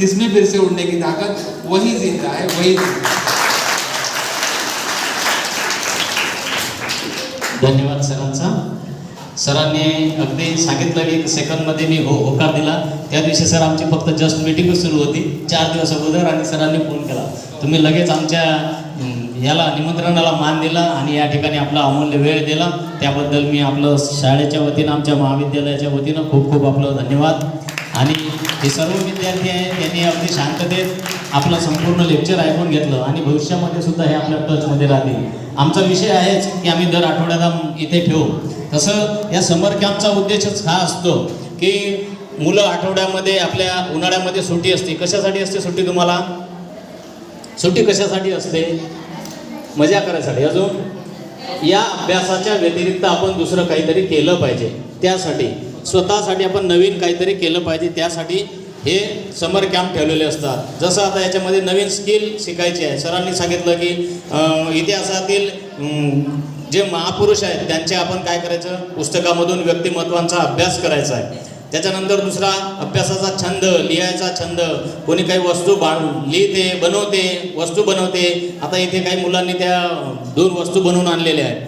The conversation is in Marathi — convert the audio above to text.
जिसमें फिर से उड़ने की ताकत वही जिंदा है वही धन्यवाद सरांचा. सरांनी अगदी सांगितलं की सेकंदमध्ये मी हो होकार दिला. त्या दिवशी सर आमची फक्त जस्ट मीटिंगच सुरू होती. चार दिवस अगोदर आणि सरांनी फोन केला. तुम्ही लगेच आमच्या याला निमंत्रणाला मान दिला आणि या ठिकाणी आपला अमूल्य वेळ दिला. त्याबद्दल मी आपलं शाळेच्या वतीनं आमच्या महाविद्यालयाच्या वतीनं खूप खूप आपलं धन्यवाद. आणि हे सर्व विद्यार्थी आहेत त्यांनी अगदी शांततेत आपलं संपूर्ण लेक्चर ऐकून घेतलं आणि भविष्यामध्ये सुद्धा हे आपल्या टचमध्ये राहतील. आमचा विषय आहेच की आम्ही दर आठवड्याला इथे ठेवू. तसं या समर कॅम्पचा उद्देशच हा असतो की मुलं आठवड्यामध्ये आपल्या उन्हाळ्यामध्ये सुट्टी असते. कशासाठी असते सुट्टी तुम्हाला? सुट्टी कशासाठी असते? मजा करायसाठी. अजून या अभ्यासाच्या व्यतिरिक्त आपण दुसरं काहीतरी केलं पाहिजे. त्यासाठी स्वतःसाठी आपण नवीन काहीतरी केलं पाहिजे त्यासाठी हे समर कॅम्प ठेवलेले असतात. जसं आता याच्यामध्ये नवीन स्किल शिकायची आहे. सरांनी सांगितलं की इतिहासातील जे महापुरुष आहेत त्यांचे आपण काय करायचं? पुस्तकामधून व्यक्तिमत्वांचा अभ्यास करायचा आहे. त्याच्यानंतर दुसरा अभ्यासाचा छंद लिहायचा छंद. कोणी काही वस्तू बा लिहिते बनवते वस्तू बनवते. आता इथे काही मुलांनी त्या दोन वस्तू बनवून आणलेल्या आहेत.